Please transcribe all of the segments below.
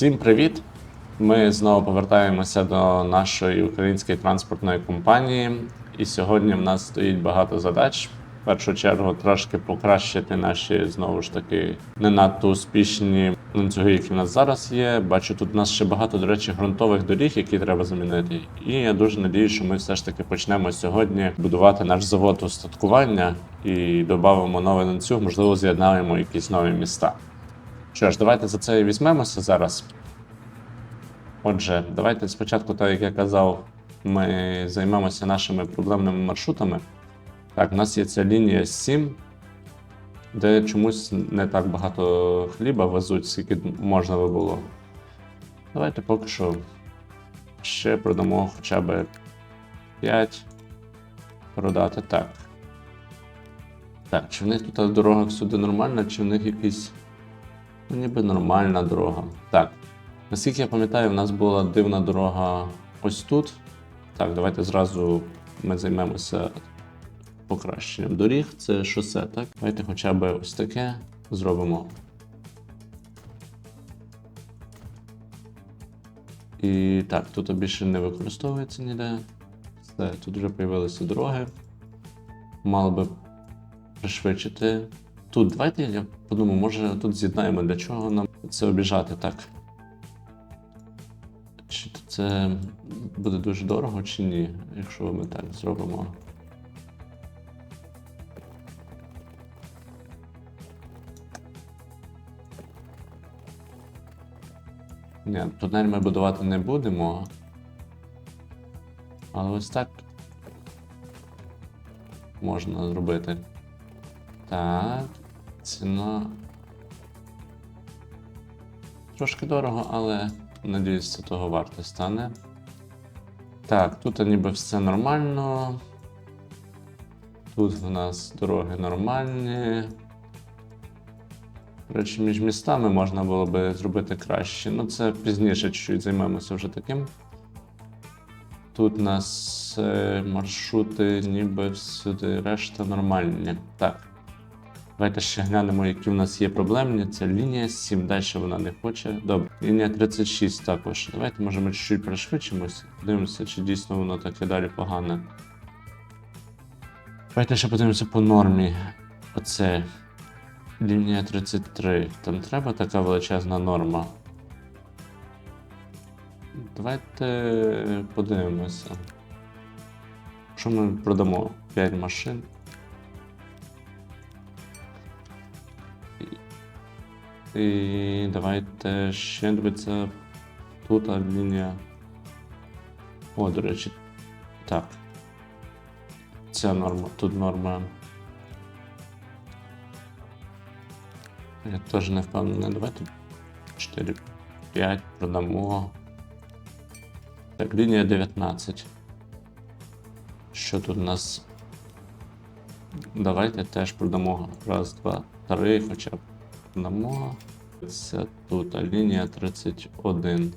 Всім привіт! Ми знову повертаємося до нашої української транспортної компанії. І сьогодні в нас стоїть багато задач. В першу чергу трошки покращити наші знову ж таки не надто успішні ланцюги, які в нас зараз є. Бачу, тут у нас ще багато, до речі, ґрунтових доріг, які треба замінити. І я дуже надію, що ми все ж таки почнемо сьогодні будувати наш завод устаткування і додамо новий ланцюг, можливо, з'єднаємо якісь нові міста. Що ж, давайте за це і візьмемося зараз. Отже, давайте спочатку, так як я казав, ми займемося нашими проблемними маршрутами. Так, у нас є ця лінія 7, де чомусь не так багато хліба везуть, скільки можна би було. Давайте поки що ще продамо хоча б 5 продати так. Так, чи в них тут дорога всюди нормальна, чи в них якийсь. Ніби нормальна дорога. Так. Наскільки я пам'ятаю, в нас була дивна дорога ось тут. Так, давайте зразу ми займемося покращенням доріг. Це шосе, так? Давайте хоча б ось таке зробимо. І так, тут більше не використовується ніде. Все, тут вже з'явилися дороги. Мало би пришвидшити. Тут давайте я подумаю, може тут з'єднаємо, для чого нам це обіжати так. Чи це буде дуже дорого, чи ні, якщо ми так зробимо. Ні, тунель ми будувати не будемо. Але ось так можна зробити. Так, ціна. Трошки дорого, але надіюсь, це того варто стане. Так, тут ніби все нормально. Тут в нас дороги нормальні. Речі, між містами можна було би зробити краще. Ну, це пізніше чуть-чуть займемося вже таким. Тут у нас е, маршрути ніби всюди, решта нормальні. Так. Давайте ще глянемо, які в нас є проблемні. Це лінія 7, далі вона не хоче. Добре, лінія 36 також. Давайте, може, ми чуть-чуть пришвидшимось. Подивимося, чи дійсно воно таке далі погане. Давайте ще подивимося по нормі. Оце лінія 33. Там треба така величезна норма. Давайте подивимося. Що ми продамо 5 машин. І давайте ще дивиться тут лінія. О, до речі. Так. Ця норма, тут норма. Я теж не впевнений. Давайте 4, 5 продамо. Так, лінія 19. Що тут у нас? Давайте теж продамо. Раз, два, три, хоча б продамо. Це тут, а лінія 31.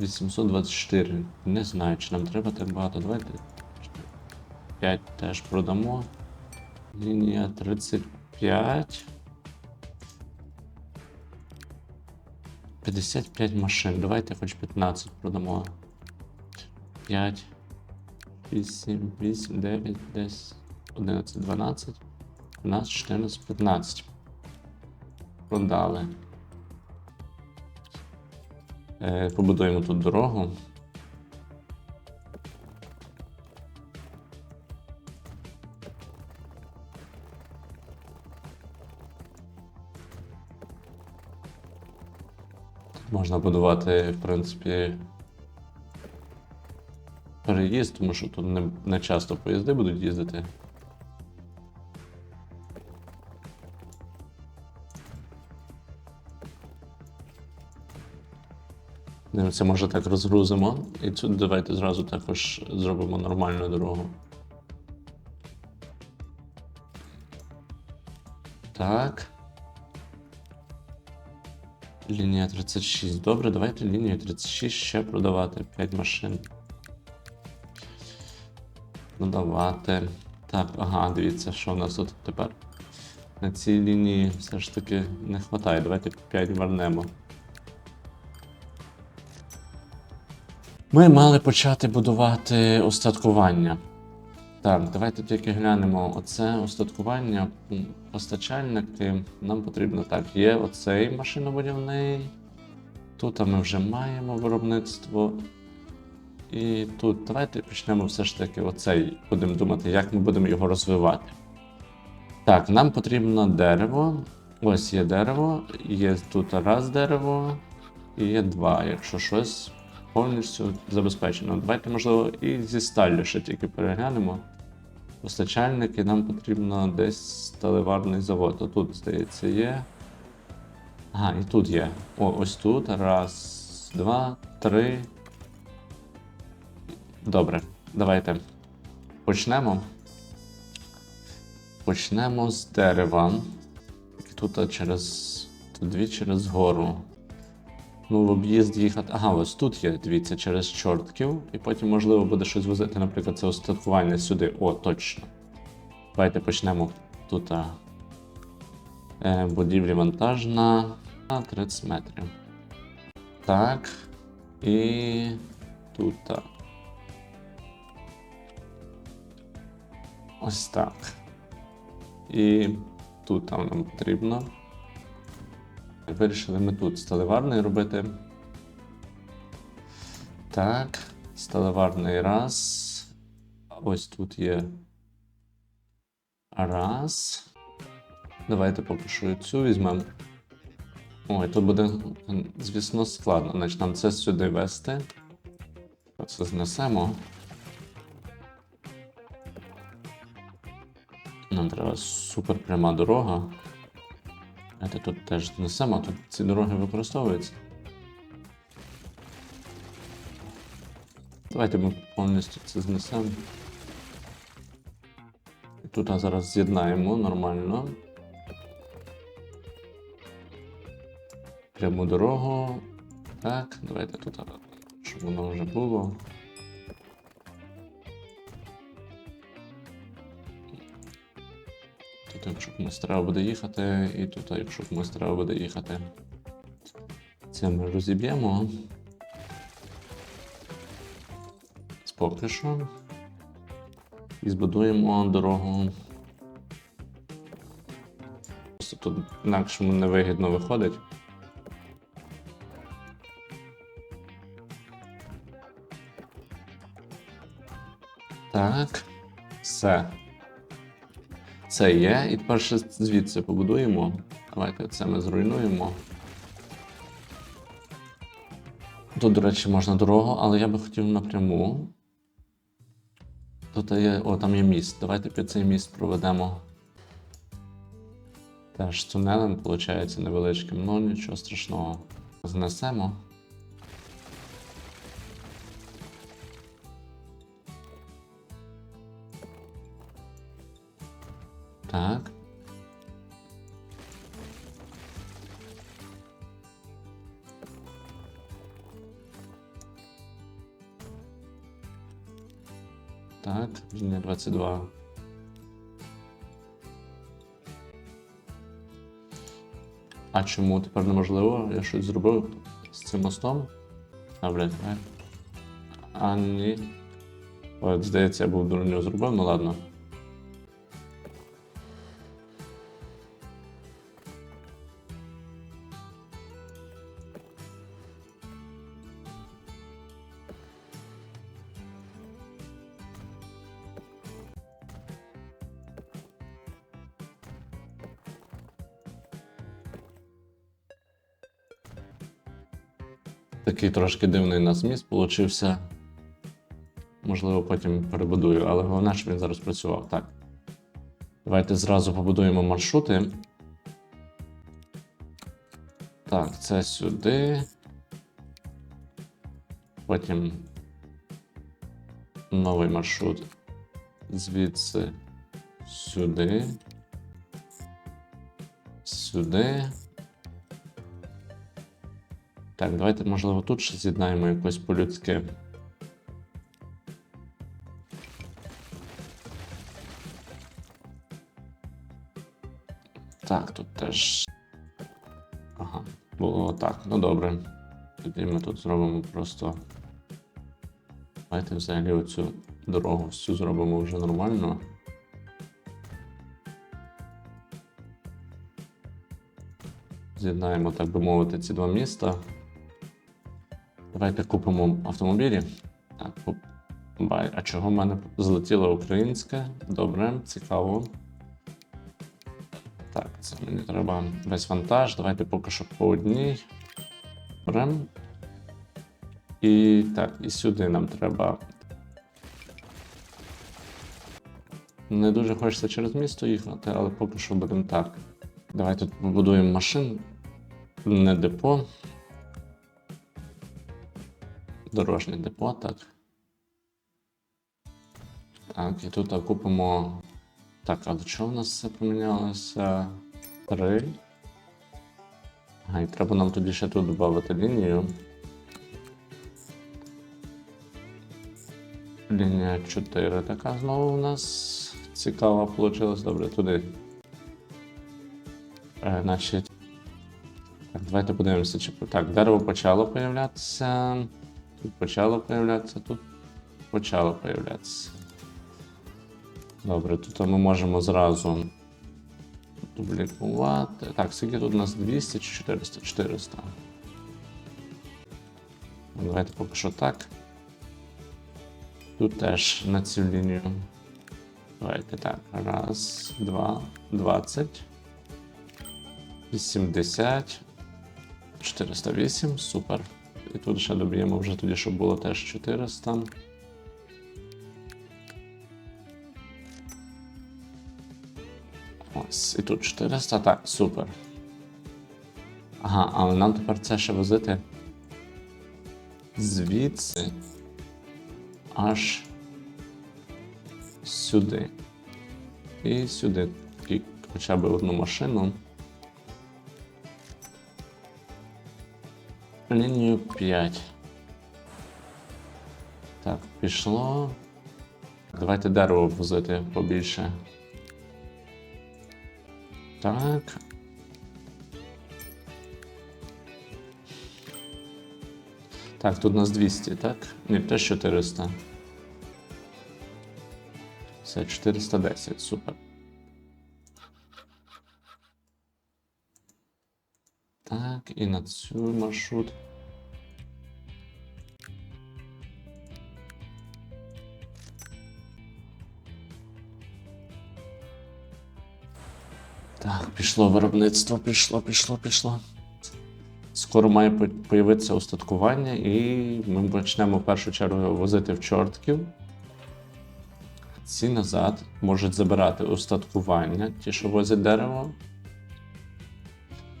Вісімсот двадцять чотири. Не знаю, чи нам треба так багато. Давайте 5 теж продамо. Лінія 35. 55 машин. Давайте хоч 15 продамо. 5, 8, 8, 9, 10, 11, 12, 12, 14, 15. Продали. Е, побудуємо тут дорогу. Можна будувати, в принципі, переїзд, тому що тут не, не часто поїзди будуть їздити. Дивимося, може так розгрузимо. І тут давайте зразу також зробимо нормальну дорогу. Так. Лінія 36. Добре, давайте лінію 36 ще продавати. 5 машин. Продавати. Так, ага, дивіться, що в нас тут тепер. На цій лінії все ж таки не вистачає. Давайте 5 вернемо. Ми мали почати будувати устаткування. Так, давайте тільки глянемо. Оце устаткування, постачальники. Нам потрібно так. Є оцей машинобудівний. Тут ми вже маємо виробництво. І тут давайте почнемо все ж таки оцей. Будемо думати, як ми будемо його розвивати. Так, нам потрібно дерево. Ось є дерево, є тут раз дерево і є два, якщо щось повністю забезпечено. Давайте, можливо, і зі сталлю ще тільки переглянемо. Постачальники, нам потрібно десь сталеварний завод. Отут, здається, є. Ага, і тут є. О, ось тут. Раз, два, три. Добре, давайте почнемо. Почнемо з дерева. Тут через. Тут дві через гору. Ну, в об'їзд їхати. Ага, ось тут є, дивіться, через чортків. І потім, можливо, буде щось возити, наприклад, це остаткування сюди. О, точно. Давайте почнемо тут. Е, будівлі вантажна на 30 метрів. Так. І тут. а. Ось так. І тут там нам потрібно. Вирішили ми тут сталеварний робити. Так, сталеварний раз. Ось тут є. Раз. Давайте поки що цю візьмемо. Ой, тут буде, звісно, складно. Значить, нам це сюди вести. Це знесемо. Нам треба супер пряма дорога. Давайте тут теж знесемо, тут ці дороги використовуються. Давайте ми повністю це знесемо. Тут а, зараз з'єднаємо нормально. Пряму дорогу. Так, давайте тут, щоб воно вже було. Тут, якщо комусь треба буде їхати, і тут, якщо комусь треба буде їхати. Це ми розіб'ємо. Поки що. І збудуємо дорогу. Просто тут інакшому невигідно виходить. Так. Все. Це є. І тепер ще звідси побудуємо. Давайте це ми зруйнуємо. Тут, до речі, можна дорогу, але я би хотів напряму. Тут є. О, там є міст. Давайте під цей міст проведемо. Теж тунелем, виходить, невеличким, ну нічого страшного. Знесемо. Так. Так, лінія 22. А чому тепер неможливо? Я щось зробив з цим мостом? А, блядь, давай. А, ні. Ой, здається, я був дурню зробив, ну ладно. Такий трошки дивний у нас міст получився. Можливо, потім перебудую, але головне, щоб він зараз працював. Так. Давайте зразу побудуємо маршрути. Так, це сюди. Потім новий маршрут звідси сюди. Сюди. Так, давайте, можливо, тут ще з'єднаємо якось по-людськи. Так, тут теж. Ага, було так. Ну добре. Тоді ми тут зробимо просто. Давайте взагалі оцю дорогу всю зробимо вже нормально. З'єднаємо, так би мовити, ці два міста. Давайте купимо автомобілі. Так, куп... Бай. А чого в мене злетіло українське? Добре, цікаво. Так, це мені треба весь вантаж. Давайте поки що по одній. Берем. І так, і сюди нам треба. Не дуже хочеться через місто їхати, але поки що будемо так. Давай тут побудуємо машин. Не депо. Дорожнє депо, так. Так, і тут купимо. Так, а до чого в нас все помінялося? Три. Ага, і треба нам тоді ще тут додати лінію. Лінія 4 така знову у нас цікава вийшла. Добре, туди. Е, значить. Так, давайте подивимося, чи так, дерево почало появлятися. Тут почало появлятися, тут почало появлятися. Добре, тут ми можемо зразу дублікувати. Так, скільки тут у нас 200 чи 400? 400. Ну, Давайте поки що так. Тут теж на цю лінію. Давайте так. Раз, два, 20. 80. 408. Супер. І тут ще доб'ємо вже тоді, щоб було теж 400. Ось, і тут 400, так, супер. Ага, але нам тепер це ще возити звідси аж сюди. І сюди. І хоча б одну машину. Лінію 5. Так, пішло. Давайте дерево возити побільше. Так. Так, тут у нас 200, так? Ні, теж 400. Все, 410, супер. Так, і на цю маршрут. Так, пішло виробництво, пішло, пішло, пішло. Скоро має появитися устаткування, і ми почнемо в першу чергу возити в чортків. Ці назад можуть забирати устаткування, ті, що возять дерево.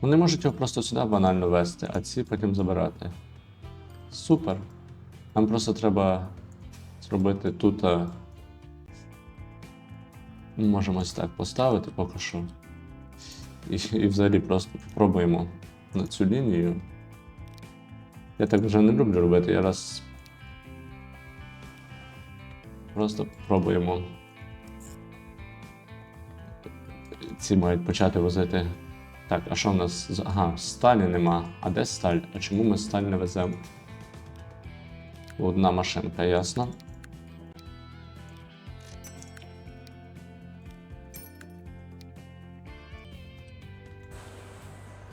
Вони можуть його просто сюди банально вести, а ці потім забирати. Супер. Нам просто треба зробити тут. Можемо ось так поставити поки що. І, і взагалі просто спробуємо на цю лінію. Я так вже не люблю робити, я раз. Просто пробуємо. Ці мають почати возити. Так, а що в нас? Ага, сталі нема. А де сталь? А чому ми сталь не веземо? Одна машинка, ясно.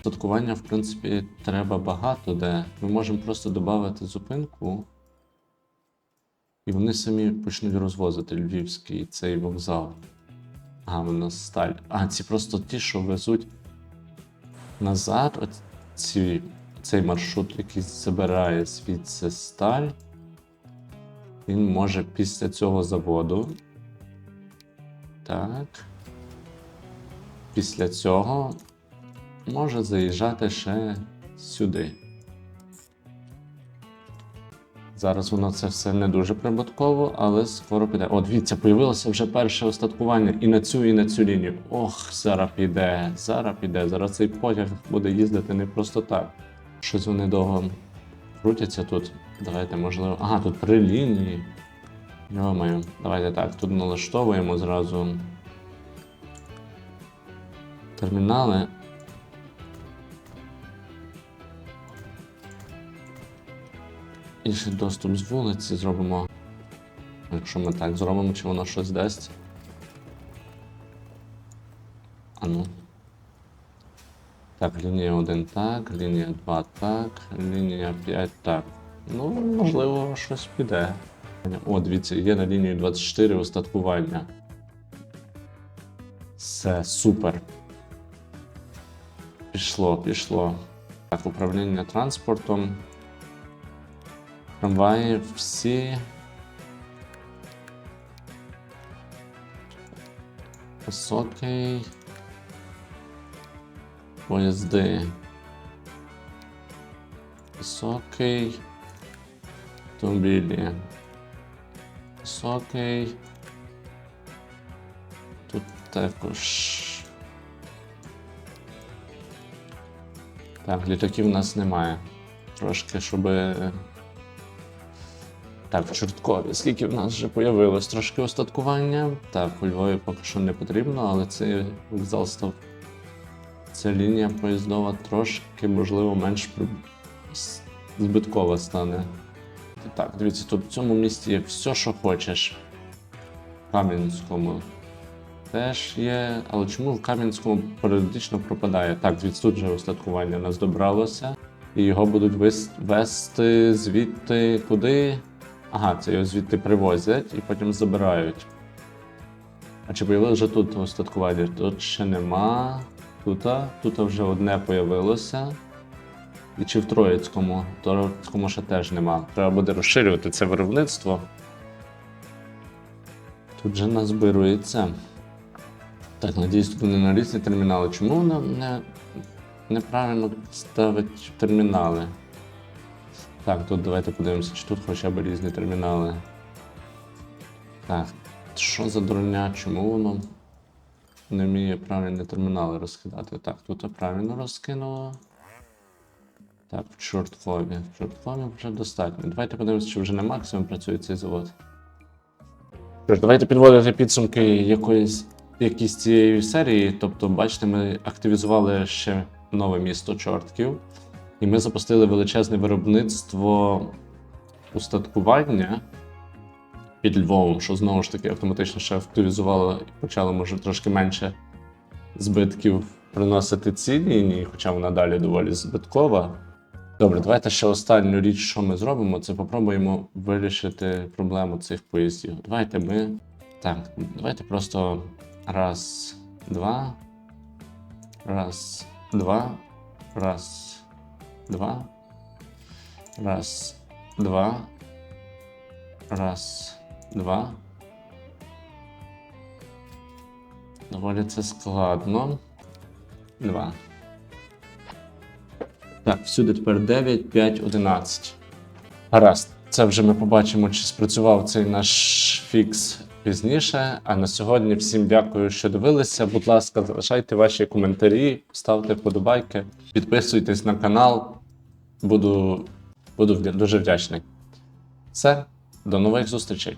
Статкування, в принципі, треба багато де. Ми можемо просто додати зупинку, і вони самі почнуть розвозити львівський цей вокзал. А, у нас сталь. А, ці просто ті, що везуть назад. Оці, цей маршрут, який забирає звідси сталь. Він може після цього заводу. Так. Після цього може заїжджати ще сюди. Зараз воно це все не дуже прибутково, але скоро піде. О, дивіться, появилося вже перше остаткування і на цю, і на цю лінію. Ох, зараз піде, зараз піде. Зараз цей потяг буде їздити не просто так. Щось вони довго крутяться тут. Давайте, можливо. Ага, тут три лінії. Йомаю, давайте так, тут налаштовуємо зразу. термінали. І ще доступ з вулиці зробимо. Якщо ми так зробимо, чи воно щось дасть. А ну. Так, лінія 1 так, лінія 2 так, лінія 5 так. Ну, можливо, щось піде. О, дивіться, є на лінії 24 устаткування. Все, супер. Пішло, пішло. Так, управління транспортом. Трамваї всі. Високий. Поїзди. Високий. Автомобілі. Високий. Тут також. Так, літаків у нас немає. Трошки, щоб. Так, Чорткові. Скільки в нас вже появилось трошки остаткування. Так, у Львові поки що не потрібно, але цей вокзал став. Ця лінія поїздова трошки, можливо, менш збиткова стане. Так, дивіться, тут в цьому місті є все, що хочеш. В Кам'янському теж є. Але чому в Кам'янському періодично пропадає? Так, дивіться, тут вже остаткування нас добралося. І його будуть вести звідти куди? Ага, це його звідти привозять і потім забирають. А чи появилося вже тут остаткування? Тут ще нема. Тут, тут вже одне появилося. І чи в Троїцькому? В Троїцькому ще теж нема. Треба буде розширювати це виробництво. Тут же назбирується. Так, надіюсь, тут не на різні термінали. Чому воно не, неправильно ставить термінали? Так, тут давайте подивимося, чи тут хоча б різні термінали. Так, що за дурня? Чому воно не вміє правильні термінали розкидати? Так, тут правильно розкинуло. Так, в Чорткові. В Чорткові вже достатньо. Давайте подивимося, чи вже на максимум працює цей завод. Що давайте підводити підсумки якоїсь якісь цієї серії. Тобто, бачите, ми активізували ще нове місто Чортків, і ми запустили величезне виробництво устаткування під Львовом, що знову ж таки автоматично ще активізувало і почало, може, трошки менше збитків приносити ці лінії, хоча вона далі доволі збиткова. Добре, давайте ще останню річ, що ми зробимо, це попробуємо вирішити проблему цих поїздів. Давайте ми. Так, давайте просто раз, два. Раз, два. Раз, два. Раз, два. Раз, два. Доволі це складно. Два. Так, всюди тепер 9, 5, 11. Гаразд. Це вже ми побачимо, чи спрацював цей наш фікс пізніше. А на сьогодні всім дякую, що дивилися. Будь ласка, залишайте ваші коментарі, ставте вподобайки, підписуйтесь на канал. Буду, буду дуже вдячний. Все, до нових зустрічей.